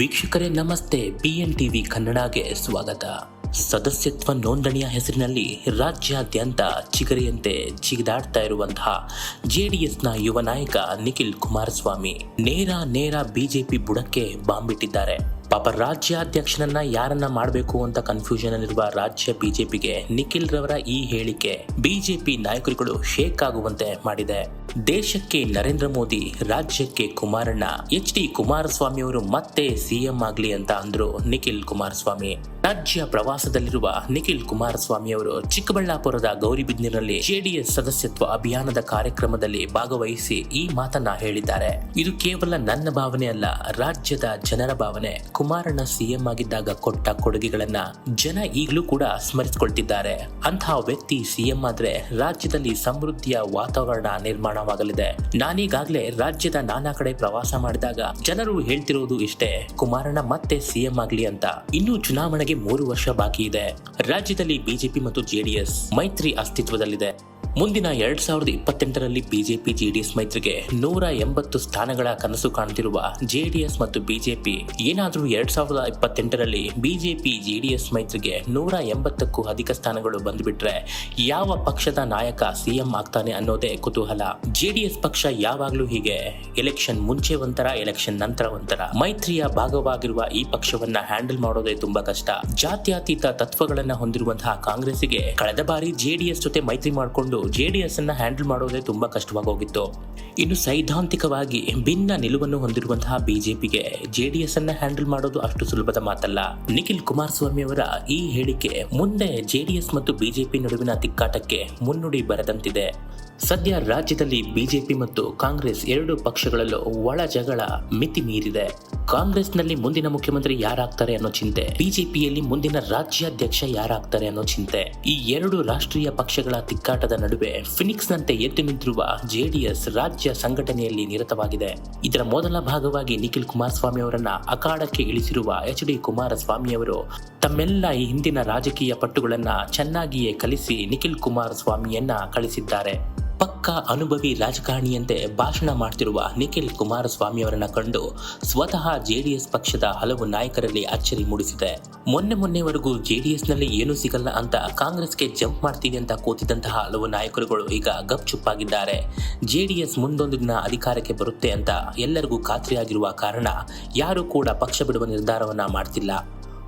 ವೀಕ್ಷಕರೇ, ನಮಸ್ತೆ. B N TV ಕನ್ನಡಗೆ ಸ್ವಾಗತ. ಸದಸ್ಯತ್ವ ನೋಂದಣಿಯ ಹೆಸರಿನಲ್ಲಿ ರಾಜ್ಯಾದ್ಯಂತ ಚಿಗರಿಯಂತೆ ಜಿಗಿದಾಡ್ತಾ ಇರುವಂತಹ ಜೆಡಿಎಸ್ನ ಯುವ ನಾಯಕ ನಿಖಿಲ್ ಕುಮಾರಸ್ವಾಮಿ ನೇರ ನೇರ ಬಿಜೆಪಿ ಬುಡಕ್ಕೆ ಬಾಂಬಿಟ್ಟಿದ್ದಾರೆ. ಪಾಪ ರಾಜ್ಯಾಧ್ಯಕ್ಷನನ್ನ ಯಾರನ್ನ ಮಾಡಬೇಕು ಅಂತ ಕನ್ಫ್ಯೂಷನ್ ಅಲ್ಲಿರುವ ರಾಜ್ಯ ಬಿಜೆಪಿಗೆ ನಿಖಿಲ್ ರವರ ಈ ಹೇಳಿಕೆ ಬಿಜೆಪಿ ನಾಯಕರುಗಳು ಶೇಕ್ ಆಗುವಂತೆ ಮಾಡಿದೆ. ದೇಶಕ್ಕೆ ನರೇಂದ್ರ ಮೋದಿ, ರಾಜ್ಯಕ್ಕೆ ಕುಮಾರಣ್ಣ. ಎಚ್ ಡಿ ಕುಮಾರಸ್ವಾಮಿ ಅವರು ಮತ್ತೆ ಸಿಎಂ ಆಗ್ಲಿ ಅಂತ ಅಂದ್ರು ನಿಖಿಲ್ ಕುಮಾರಸ್ವಾಮಿ. ರಾಜ್ಯ ಪ್ರವಾಸದಲ್ಲಿರುವ ನಿಖಿಲ್ ಕುಮಾರಸ್ವಾಮಿ ಅವರು ಚಿಕ್ಕಬಳ್ಳಾಪುರದ ಗೌರಿಬಿದ್ನಿನಲ್ಲಿ ಜೆಡಿಎಸ್ ಸದಸ್ಯತ್ವ ಅಭಿಯಾನದ ಕಾರ್ಯಕ್ರಮದಲ್ಲಿ ಭಾಗವಹಿಸಿ ಈ ಮಾತನ್ನ ಹೇಳಿದ್ದಾರೆ. ಇದು ಕೇವಲ ನನ್ನ ಭಾವನೆ ಅಲ್ಲ, ರಾಜ್ಯದ ಜನರ ಭಾವನೆ. ಕುಮಾರಣ್ಣ ಸಿಎಂ ಆಗಿದ್ದಾಗ ಕೊಟ್ಟ ಕೊಡುಗೆಗಳನ್ನ ಜನ ಈಗಲೂ ಕೂಡ ಸ್ಮರಿಸಿಕೊಳ್ತಿದ್ದಾರೆ. ಅಂತಹ ವ್ಯಕ್ತಿ ಸಿಎಂ ಆದ್ರೆ ರಾಜ್ಯದಲ್ಲಿ ಸಮೃದ್ಧಿಯ ವಾತಾವರಣ ನಿರ್ಮಾಣವಾಗಲಿದೆ. ನಾನೀಗಾಗಲೇ ರಾಜ್ಯದ ನಾನಾ ಕಡೆ ಪ್ರವಾಸ ಮಾಡಿದಾಗ ಜನರು ಹೇಳ್ತಿರೋದು ಇಷ್ಟೇ, ಕುಮಾರಣ್ಣ ಮತ್ತೆ ಸಿಎಂ ಆಗ್ಲಿ ಅಂತ. ಇನ್ನು ಚುನಾವಣೆಗೆ ಮೂರು ವರ್ಷ ಬಾಕಿ ಇದೆ. ರಾಜ್ಯದಲ್ಲಿ ಬಿಜೆಪಿ ಮತ್ತು ಜೆಡಿಎಸ್ ಮೈತ್ರಿ ಅಸ್ತಿತ್ವದಲ್ಲಿದೆ. ಮುಂದಿನ ಎರಡ್ ಸಾವಿರದ ಇಪ್ಪತ್ತೆಂಟರಲ್ಲಿ ಬಿಜೆಪಿ ಜೆಡಿಎಸ್ ಮೈತ್ರಿಗೆ ನೂರ ಎಂಬತ್ತು ಸ್ಥಾನಗಳ ಕನಸು ಕಾಣುತ್ತಿರುವ ಜೆಡಿಎಸ್ ಮತ್ತು ಬಿಜೆಪಿ, ಏನಾದರೂ ಎರಡ್ ಸಾವಿರದ ಇಪ್ಪತ್ತೆಂಟರಲ್ಲಿ ಬಿಜೆಪಿ ಜೆಡಿಎಸ್ ಮೈತ್ರಿಗೆ ನೂರ ಎಂಬತ್ತಕ್ಕೂ ಅಧಿಕ ಸ್ಥಾನಗಳು ಬಂದುಬಿಟ್ರೆ ಯಾವ ಪಕ್ಷದ ನಾಯಕ ಸಿಎಂ ಆಗ್ತಾನೆ ಅನ್ನೋದೇ ಕುತೂಹಲ. ಜೆಡಿಎಸ್ ಪಕ್ಷ ಯಾವಾಗಲೂ ಹೀಗೆ, ಎಲೆಕ್ಷನ್ ಮುಂಚೆ ಒಂಥರ, ಎಲೆಕ್ಷನ್ ನಂತರ ಒಂಥರ. ಮೈತ್ರಿಯ ಭಾಗವಾಗಿರುವ ಈ ಪಕ್ಷವನ್ನ ಹ್ಯಾಂಡಲ್ ಮಾಡೋದೇ ತುಂಬಾ ಕಷ್ಟ. ಜಾತ್ಯಾತೀತ ತತ್ವಗಳನ್ನ ಹೊಂದಿರುವಂತಹ ಕಾಂಗ್ರೆಸ್ಗೆ ಕಳೆದ ಬಾರಿ ಜೆಡಿಎಸ್ ಜೊತೆ ಮೈತ್ರಿ ಮಾಡಿಕೊಂಡು ಜೆಡಿಎಸ್ ಅನ್ನ ಹ್ಯಾಂಡಲ್ ಮಾಡೋದೇ ತುಂಬಾ ಕಷ್ಟವಾಗೋಗಿತ್ತು ಇನ್ನು ಸೈದ್ಧಾಂತಿಕವಾಗಿ ಭಿನ್ನ ನಿಲುವನ್ನು ಹೊಂದಿರುವಂತಹ ಬಿಜೆಪಿಗೆ ಎಸ್ ಅನ್ನ ಹ್ಯಾಂಡಲ್ ಮಾಡೋದು ಅಷ್ಟು ಸುಲಭದ ಮಾತಲ್ಲ. ನಿಖಿಲ್ ಕುಮಾರಸ್ವಾಮಿ ಅವರ ಈ ಹೇಳಿಕೆ ಮುಂದೆ ಜೆಡಿಎಸ್ ಮತ್ತು ಬಿಜೆಪಿ ನಡುವಿನ ತಿಕ್ಕಾಟಕ್ಕೆ ಮುನ್ನುಡಿ ಬರೆದಂತಿದೆ. ಸದ್ಯ ರಾಜ್ಯದಲ್ಲಿ ಬಿಜೆಪಿ ಮತ್ತು ಕಾಂಗ್ರೆಸ್ ಎರಡು ಪಕ್ಷಗಳಲ್ಲೂ ಒಳ ಜಗಳ ಮಿತಿ ಮೀರಿದೆ. ಕಾಂಗ್ರೆಸ್ನಲ್ಲಿ ಮುಂದಿನ ಮುಖ್ಯಮಂತ್ರಿ ಯಾರಾಗ್ತಾರೆ ಅನ್ನೋ ಚಿಂತೆ, ಬಿಜೆಪಿಯಲ್ಲಿ ಮುಂದಿನ ರಾಜ್ಯಾಧ್ಯಕ್ಷ ಯಾರಾಗ್ತಾರೆ ಅನ್ನೋ ಚಿಂತೆ. ಈ ಎರಡು ರಾಷ್ಟ್ರೀಯ ಪಕ್ಷಗಳ ತಿಕ್ಕಾಟದ ನಡುವೆ ಫಿನಿಕ್ಸ್ ನಂತೆ ಎದ್ದು ನಿಂತಿರುವ ಜೆಡಿಎಸ್ ರಾಜ್ಯ ಸಂಘಟನೆಯಲ್ಲಿ ನಿರತವಾಗಿದೆ. ಇದರ ಮೊದಲ ಭಾಗವಾಗಿ ನಿಖಿಲ್ ಕುಮಾರಸ್ವಾಮಿ ಅವರನ್ನ ಅಖಾಡಕ್ಕೆ ಇಳಿಸಿರುವ ಎಚ್ ಡಿ ಕುಮಾರಸ್ವಾಮಿ ಅವರು ತಮ್ಮೆಲ್ಲ ಈ ಹಿಂದಿನ ರಾಜಕೀಯ ಪಟ್ಟುಗಳನ್ನ ಚೆನ್ನಾಗಿಯೇ ಕಲಿಸಿ ನಿಖಿಲ್ ಕುಮಾರಸ್ವಾಮಿಯನ್ನ ಕಳಿಸಿದ್ದಾರೆ. ಪಕ್ಕ ಅನುಭವಿ ರಾಜಕಾರಣಿಯಂತೆ ಭಾಷಣ ಮಾಡ್ತಿರುವ ನಿಖಿಲ್ ಕುಮಾರಸ್ವಾಮಿ ಅವರನ್ನ ಕಂಡು ಸ್ವತಃ ಜೆಡಿಎಸ್ ಪಕ್ಷದ ಹಲವು ನಾಯಕರಲ್ಲಿ ಅಚ್ಚರಿ ಮೂಡಿಸಿದೆ. ಮೊನ್ನೆ ಮೊನ್ನೆವರೆಗೂ ಜೆಡಿಎಸ್ನಲ್ಲಿ ಏನೂ ಸಿಗಲ್ಲ ಅಂತ ಕಾಂಗ್ರೆಸ್ಗೆ ಜಂಪ್ ಮಾಡ್ತೀವಿ ಅಂತ ಕೂತಿದ್ದಂತಹ ಹಲವು ನಾಯಕರುಗಳು ಈಗ ಗಪ್ಚುಪ್ಪಾಗಿದ್ದಾರೆ ಜೆಡಿಎಸ್ ಮುಂದೊಂದು ದಿನ ಅಧಿಕಾರಕ್ಕೆ ಬರುತ್ತೆ ಅಂತ ಎಲ್ಲರಿಗೂ ಖಾತ್ರಿಯಾಗಿರುವ ಕಾರಣ ಯಾರೂ ಕೂಡ ಪಕ್ಷ ಬಿಡುವ ನಿರ್ಧಾರವನ್ನ ಮಾಡ್ತಿಲ್ಲ.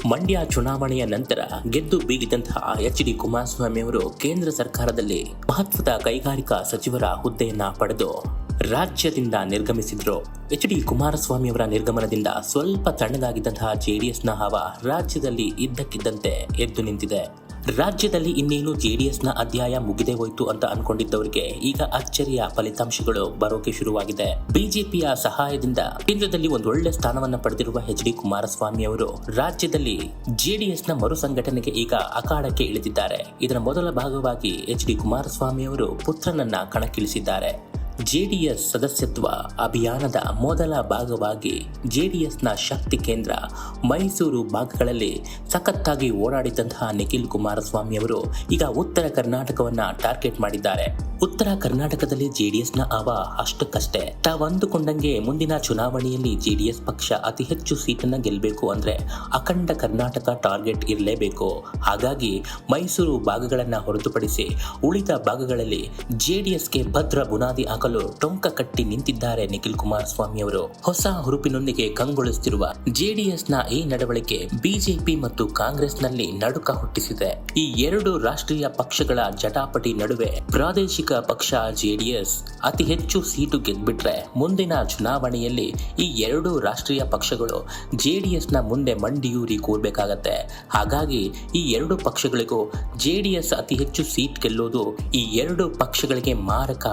ಮಂಡ್ಯ ಚುನಾವಣೆಯ ನಂತರ ಗೆದ್ದು ಬೀಗಿದಂತಹ ಎಚ್ ಡಿ ಕುಮಾರಸ್ವಾಮಿ ಅವರು ಕೇಂದ್ರ ಸರ್ಕಾರದಲ್ಲಿ ಮಹತ್ವದ ಕೈಗಾರಿಕಾ ಸಚಿವರ ಹುದ್ದೆಯನ್ನ ಪಡೆದು ರಾಜ್ಯದಿಂದ ನಿರ್ಗಮಿಸಿದ್ರು. ಎಚ್ ಡಿ ಕುಮಾರಸ್ವಾಮಿ ಅವರ ನಿರ್ಗಮನದಿಂದ ಸ್ವಲ್ಪ ತಣ್ಣಗಾಗಿದ್ದಂತಹ ಜೆಡಿಎಸ್ನ ಹಾವ ರಾಜ್ಯದಲ್ಲಿ ಇದ್ದಕ್ಕಿದ್ದಂತೆ ಎದ್ದು ನಿಂತಿದೆ. ರಾಜ್ಯದಲ್ಲಿ ಇನ್ನೇನು ಜೆಡಿಎಸ್ನ ಅಧ್ಯಾಯ ಮುಗಿದೇ ಹೋಯ್ತು ಅಂತ ಅನ್ಕೊಂಡಿದ್ದವರಿಗೆ ಈಗ ಅಚ್ಚರಿಯ ಫಲಿತಾಂಶಗಳು ಬರೋಕೆ ಶುರುವಾಗಿದೆ. ಬಿಜೆಪಿಯ ಸಹಾಯದಿಂದ ಕೇಂದ್ರದಲ್ಲಿ ಒಳ್ಳೆ ಸ್ಥಾನವನ್ನ ಪಡೆದಿರುವ ಎಚ್ ಡಿ ಕುಮಾರಸ್ವಾಮಿ ಅವರು ರಾಜ್ಯದಲ್ಲಿ ಜೆಡಿಎಸ್ನ ಮರು ಸಂಘಟನೆಗೆ ಈಗ ಅಖಾಡಕ್ಕೆ ಇಳಿದಿದ್ದಾರೆ. ಇದರ ಮೊದಲ ಭಾಗವಾಗಿ ಎಚ್ ಡಿ ಕುಮಾರಸ್ವಾಮಿ ಅವರು ಪುತ್ರನನ್ನ ಕಣಕ್ಕಿಳಿಸಿದ್ದಾರೆ. ಜೆಡಿಎಸ್ ಸದಸ್ಯತ್ವ ಅಭಿಯಾನದ ಮೊದಲ ಭಾಗವಾಗಿ ಜೆಡಿಎಸ್ನ ಶಕ್ತಿ ಕೇಂದ್ರ ಮೈಸೂರು ಭಾಗಗಳಲ್ಲಿ ಸಖತ್ತಾಗಿ ಓಡಾಡಿದಂತಹ ನಿಖಿಲ್ ಕುಮಾರಸ್ವಾಮಿ ಅವರು ಈಗ ಉತ್ತರ ಕರ್ನಾಟಕವನ್ನ ಟಾರ್ಗೆಟ್ ಮಾಡಿದ್ದಾರೆ. ಉತ್ತರ ಕರ್ನಾಟಕದಲ್ಲಿ ಜೆಡಿಎಸ್ನ ಅವ ಅಷ್ಟಕ್ಕಷ್ಟೇ. ತಾವಂದುಕೊಂಡಂಗೆ ಮುಂದಿನ ಚುನಾವಣೆಯಲ್ಲಿ ಜೆಡಿಎಸ್ ಪಕ್ಷ ಅತಿ ಹೆಚ್ಚು ಸೀಟನ್ನು ಗೆಲ್ಲಬೇಕು ಅಂದ್ರೆ ಅಖಂಡ ಕರ್ನಾಟಕ ಟಾರ್ಗೆಟ್ ಇರಲೇಬೇಕು. ಹಾಗಾಗಿ ಮೈಸೂರು ಭಾಗಗಳನ್ನ ಹೊರತುಪಡಿಸಿ ಉಳಿದ ಭಾಗಗಳಲ್ಲಿ ಜೆಡಿಎಸ್ಗೆ ಭದ್ರ ಬುನಾದಿ ಹಾಕಲು ಟೊಂಕ ಕಟ್ಟಿ ನಿಂತಿದ್ದಾರೆ ನಿಖಿಲ್ ಕುಮಾರಸ್ವಾಮಿ ಅವರು. ಹೊಸ ಹುರುಪಿನೊಂದಿಗೆ ಕಂಗೊಳಿಸುತ್ತಿರುವ ಜೆಡಿಎಸ್ನ ಈ ನಡವಳಿಕೆ ಬಿಜೆಪಿ ಮತ್ತು ಕಾಂಗ್ರೆಸ್ನಲ್ಲಿ ನಡುಕ ಹುಟ್ಟಿಸಿದೆ. ಈ ಎರಡು ರಾಷ್ಟ್ರೀಯ ಪಕ್ಷಗಳ ಜಟಾಪಟಿ ನಡುವೆ ಪ್ರಾದೇಶಿಕ ಪಕ್ಷ ಜೆಡಿಎಸ್ ಅತಿ ಹೆಚ್ಚು ಸೀಟು ಗೆದ್ಬಿಟ್ರೆ ಮುಂದಿನ ಚುನಾವಣೆಯಲ್ಲಿ ಈ ಎರಡು ರಾಷ್ಟ್ರೀಯ ಪಕ್ಷಗಳು ಜೆಡಿಎಸ್ನ ಮುಂದೆ ಮಂಡಿಯೂರಿ ಕೂರ್ಬೇಕಾಗತ್ತೆ. ಹಾಗಾಗಿ ಈ ಎರಡು ಪಕ್ಷಗಳಿಗೂ ಜೆಡಿಎಸ್ ಅತಿ ಹೆಚ್ಚು ಸೀಟ್ ಗೆಲ್ಲೋದು ಈ ಎರಡು ಪಕ್ಷಗಳಿಗೆ ಮಾರಕ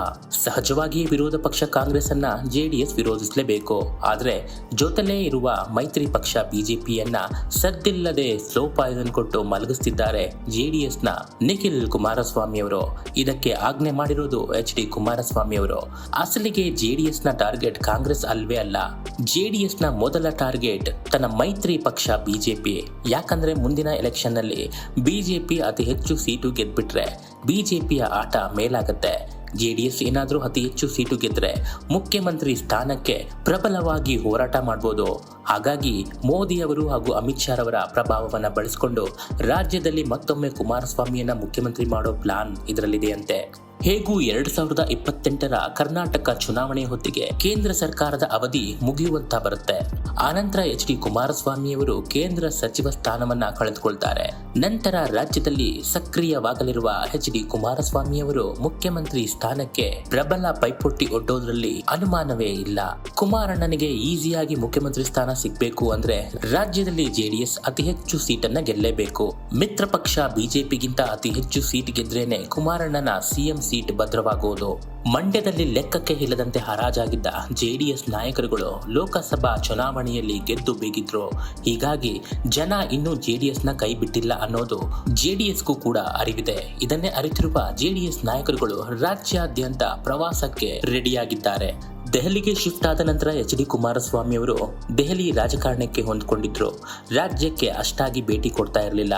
ಸಹಜವಾಗಿಯೇ ವಿರೋಧ ಪಕ್ಷ ಕಾಂಗ್ರೆಸ್ ಅನ್ನ ಜೆಡಿಎಸ್ ವಿರೋಧಿಸಲೇಬೇಕು. ಆದರೆ ಜೊತೆಲೇ ಇರುವ ಮೈತ್ರಿ ಪಕ್ಷ ಬಿಜೆಪಿಯನ್ನ ಸದ್ದಿಲ್ಲದೆ ಸ್ಲೋ ಪಾಯ್ಸನ್ ಕೊಟ್ಟು ಮಲಗಿಸ್ತಿದ್ದಾರೆ ಜೆಡಿಎಸ್ನ ನಿಖಿಲ್ ಕುಮಾರಸ್ವಾಮಿ ಅವರು. ಇದಕ್ಕೆ ಆಜ್ಞೆ ಮಾಡಿರೋದು ಎಚ್ ಡಿ ಕುಮಾರಸ್ವಾಮಿ ಅವರು. ಅಸಲಿಗೆ ಜೆಡಿಎಸ್ನ ಟಾರ್ಗೆಟ್ ಕಾಂಗ್ರೆಸ್ ಅಲ್ವೇ ಅಲ್ಲ. ಜೆಡಿಎಸ್ನ ಮೊದಲ ಟಾರ್ಗೆಟ್ ತನ್ನ ಮೈತ್ರಿ ಪಕ್ಷ ಬಿಜೆಪಿ. ಯಾಕಂದ್ರೆ ಮುಂದಿನ ಎಲೆಕ್ಷನ್ನಲ್ಲಿ ಬಿಜೆಪಿ ಅತಿ ಹೆಚ್ಚು ಸೀಟು ಗೆದ್ಬಿಟ್ರೆ ಬಿಜೆಪಿಯ ಆಟ ಮೇಲಾಗತ್ತೆ. ಜೆಡಿಎಸ್ ಏನಾದರೂ ಅತಿ ಹೆಚ್ಚು ಸೀಟು ಗೆದ್ರೆ ಮುಖ್ಯಮಂತ್ರಿ ಸ್ಥಾನಕ್ಕೆ ಪ್ರಬಲವಾಗಿ ಹೋರಾಟ ಮಾಡ್ಬೋದು. ಹಾಗಾಗಿ ಮೋದಿ ಅವರು ಹಾಗೂ ಅಮಿತ್ ಶಾ ಅವರ ಪ್ರಭಾವವನ್ನು ಬಳಸಿಕೊಂಡು ರಾಜ್ಯದಲ್ಲಿ ಮತ್ತೊಮ್ಮೆ ಕುಮಾರಸ್ವಾಮಿಯನ್ನ ಮುಖ್ಯಮಂತ್ರಿ ಮಾಡೋ ಪ್ಲಾನ್ ಇದರಲ್ಲಿದೆಯಂತೆ. ಹೇಗೂ ಎರಡ್ ಸಾವಿರದ ಇಪ್ಪತ್ತೆಂಟರ ಕರ್ನಾಟಕ ಚುನಾವಣೆ ಹೊತ್ತಿಗೆ ಕೇಂದ್ರ ಸರ್ಕಾರದ ಅವಧಿ ಮುಗಿಯುವಂತ ಬರುತ್ತೆ. ಆನಂತರ ಎಚ್ ಡಿ ಕುಮಾರಸ್ವಾಮಿಯವರು ಕೇಂದ್ರ ಸಚಿವ ಸ್ಥಾನವನ್ನ ಕಳೆದುಕೊಳ್ತಾರೆ. ನಂತರ ರಾಜ್ಯದಲ್ಲಿ ಸಕ್ರಿಯವಾಗಲಿರುವ ಎಚ್ ಡಿ ಕುಮಾರಸ್ವಾಮಿಯವರು ಮುಖ್ಯಮಂತ್ರಿ ಸ್ಥಾನಕ್ಕೆ ಪ್ರಬಲ ಪೈಪೋಟಿ ಒಡ್ಡೋದ್ರಲ್ಲಿ ಅನುಮಾನವೇ ಇಲ್ಲ. ಕುಮಾರಣ್ಣನಿಗೆ ಈಸಿಯಾಗಿ ಮುಖ್ಯಮಂತ್ರಿ ಸ್ಥಾನ ಸಿಗ್ಬೇಕು ಅಂದ್ರೆ ರಾಜ್ಯದಲ್ಲಿ ಜೆಡಿಎಸ್ ಅತಿ ಹೆಚ್ಚು ಸೀಟನ್ನ ಗೆಲ್ಲೇಬೇಕು. ಮಿತ್ರ ಪಕ್ಷ ಬಿಜೆಪಿಗಿಂತ ಅತಿ ಹೆಚ್ಚು ಸೀಟ್ ಗೆದ್ರೇನೆ ಕುಮಾರಣ್ಣನ ಸಿಎಂ ಸೀಟ್ ಭದ್ರವಾಗುವುದು. ಮಂಡ್ಯದಲ್ಲಿ ಲೆಕ್ಕಕ್ಕೆ ಇಲ್ಲದಂತೆ ಹರಾಜಾಗಿದ್ದ ಜೆಡಿಎಸ್ ನಾಯಕರುಗಳು ಲೋಕಸಭಾ ಚುನಾವಣೆಯಲ್ಲಿ ಗೆದ್ದು ಬೀಗಿದ್ರು. ಹೀಗಾಗಿ ಜನ ಇನ್ನೂ ಜೆಡಿಎಸ್ನ ಕೈ ಬಿಟ್ಟಿಲ್ಲ ಅನ್ನೋದು ಜೆಡಿಎಸ್ಗೂ ಕೂಡ ಅರಿವಿದೆ. ಇದನ್ನೇ ಅರಿತಿರುವ ಜೆಡಿಎಸ್ ನಾಯಕರುಗಳು ರಾಜ್ಯಾದ್ಯಂತ ಪ್ರವಾಸಕ್ಕೆ ರೆಡಿಯಾಗಿದ್ದಾರೆ ದೆಹಲಿಗೆ ಶಿಫ್ಟ್ ಆದ ನಂತರ ಎಚ್ ಡಿ ಕುಮಾರಸ್ವಾಮಿ ಅವರು ದೆಹಲಿ ರಾಜಕಾರಣಕ್ಕೆ ಹೊಂದ್ಕೊಂಡಿದ್ರು. ರಾಜ್ಯಕ್ಕೆ ಅಷ್ಟಾಗಿ ಭೇಟಿ ಕೊಡ್ತಾ ಇರಲಿಲ್ಲ.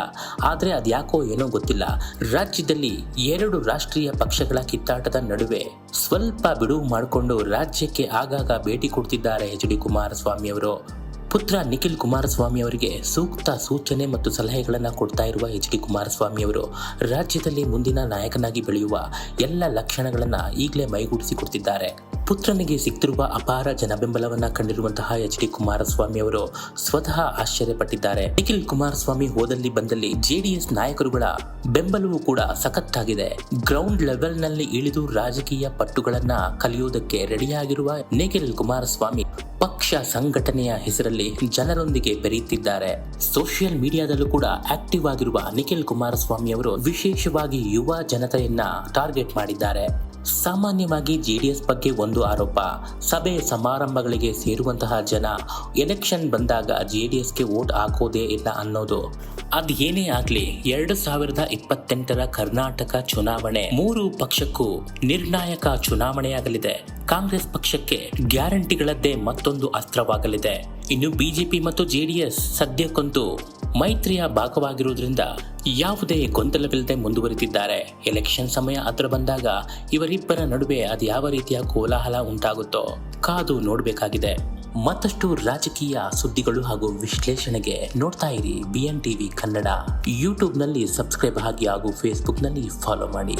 ಆದರೆ ಅದ್ಯಾಕೋ ಏನೋ ಗೊತ್ತಿಲ್ಲ. ರಾಜ್ಯದಲ್ಲಿ ಎರಡು ರಾಷ್ಟ್ರೀಯ ಪಕ್ಷಗಳ ಕಿತ್ತಾಟದ ನಡುವೆ ಸ್ವಲ್ಪ ಬಿಡುವು ಮಾಡಿಕೊಂಡು ರಾಜ್ಯಕ್ಕೆ ಆಗಾಗ ಭೇಟಿ ಕೊಡ್ತಿದ್ದಾರೆ ಎಚ್ ಡಿ ಕುಮಾರಸ್ವಾಮಿ ಅವರು. ಪುತ್ರ ನಿಖಿಲ್ ಕುಮಾರಸ್ವಾಮಿ ಅವರಿಗೆ ಸೂಕ್ತ ಸೂಚನೆ ಮತ್ತು ಸಲಹೆಗಳನ್ನು ಕೊಡ್ತಾ ಇರುವ ಎಚ್ ಡಿ ಕುಮಾರಸ್ವಾಮಿ ಅವರು ರಾಜ್ಯದಲ್ಲಿ ಮುಂದಿನ ನಾಯಕನಾಗಿ ಬೆಳೆಯುವ ಎಲ್ಲ ಲಕ್ಷಣಗಳನ್ನು ಈಗಲೇ ಮೈಗೂಡಿಸಿಕೊಡ್ತಿದ್ದಾರೆ ಪುತ್ರನಿಗೆ ಸಿಕ್ತಿರುವ ಅಪಾರ ಜನಬೆಂಬಲವನ್ನ ಕಂಡಿರುವಂತಹ ಎಚ್ ಡಿ ಕುಮಾರಸ್ವಾಮಿ ಅವರು ಸ್ವತಃ ಆಶ್ಚರ್ಯಪಟ್ಟಿದ್ದಾರೆ. ನಿಖಿಲ್ ಕುಮಾರಸ್ವಾಮಿ ಹೋದಲ್ಲಿ ಬಂದಲ್ಲಿ ಜೆಡಿಎಸ್ ನಾಯಕರುಗಳ ಬೆಂಬಲವೂ ಕೂಡ ಸಖತ್ತಾಗಿದೆ. ಗ್ರೌಂಡ್ ಲೆವೆಲ್ನಲ್ಲಿ ಇಳಿದು ರಾಜಕೀಯ ಪಟ್ಟುಗಳನ್ನ ಕಲಿಯುವುದಕ್ಕೆ ರೆಡಿಯಾಗಿರುವ ನಿಖಿಲ್ ಕುಮಾರಸ್ವಾಮಿ ಪಕ್ಷ ಸಂಘಟನೆಯ ಹೆಸರಲ್ಲಿ ಜನರೊಂದಿಗೆ ಬೆರೆಯುತ್ತಿದ್ದಾರೆ. ಸೋಷಿಯಲ್ ಮೀಡಿಯಾದಲ್ಲೂ ಕೂಡ ಆಕ್ಟಿವ್ ಆಗಿರುವ ನಿಖಿಲ್ ಕುಮಾರಸ್ವಾಮಿ ಅವರು ವಿಶೇಷವಾಗಿ ಯುವ ಜನತೆಯನ್ನ ಟಾರ್ಗೆಟ್ ಮಾಡಿದ್ದಾರೆ. ಸಾಮಾನ್ಯವಾಗಿ ಜೆಡಿಎಸ್ ಬಗ್ಗೆ ಒಂದು ಆರೋಪ. ಸಭೆ ಸಮಾರಂಭಗಳಿಗೆ ಸೇರುವಂತಹ ಜನ ಎಲೆಕ್ಷನ್ ಬಂದಾಗ ಜೆಡಿಎಸ್ಗೆ ವೋಟ್ ಹಾಕೋದೇ ಇಲ್ಲ ಅನ್ನೋದು. ಅದೇನೇ ಆಗಲಿ, ಎರಡು ಸಾವಿರದ ಇಪ್ಪತ್ತೆಂಟರ ಕರ್ನಾಟಕ ಚುನಾವಣೆ. ಮೂರು ಪಕ್ಷಕ್ಕೂ ನಿರ್ಣಾಯಕ ಚುನಾವಣೆಯಾಗಲಿದೆ. ಕಾಂಗ್ರೆಸ್ ಪಕ್ಷಕ್ಕೆ ಗ್ಯಾರಂಟಿಗಳದ್ದೇ ಮತ್ತೊಂದು ಅಸ್ತ್ರವಾಗಲಿದೆ. ಇನ್ನು ಬಿಜೆಪಿ ಮತ್ತು ಜೆಡಿಎಸ್ ಸದ್ಯಕ್ಕಂತೂ ಮೈತ್ರಿಯ ಭಾಗವಾಗಿರುವುದರಿಂದ ಯಾವುದೇ ಗೊಂದಲವಿಲ್ಲದೆ ಮುಂದುವರಿತಿದ್ದಾರೆ ಎಲೆಕ್ಷನ್ ಸಮಯ ಹತ್ರ ಬಂದಾಗ ಇವರಿಬ್ಬರ ನಡುವೆ ಅದು ಯಾವ ರೀತಿಯ ಕೋಲಾಹಲ ಉಂಟಾಗುತ್ತೋ ಕಾದು ನೋಡಬೇಕಾಗಿದೆ. ಮತ್ತಷ್ಟು ರಾಜಕೀಯ ಸುದ್ದಿಗಳು ಹಾಗೂ ವಿಶ್ಲೇಷಣೆಗೆ ನೋಡ್ತಾ ಇರಿ ಬಿ ಎನ್ ಟಿವಿ ಕನ್ನಡ. ಯೂಟ್ಯೂಬ್ನಲ್ಲಿ ಸಬ್ಸ್ಕ್ರೈಬ್ ಆಗಿ ಹಾಗೂ ಫೇಸ್ಬುಕ್ನಲ್ಲಿ ಫಾಲೋ ಮಾಡಿ.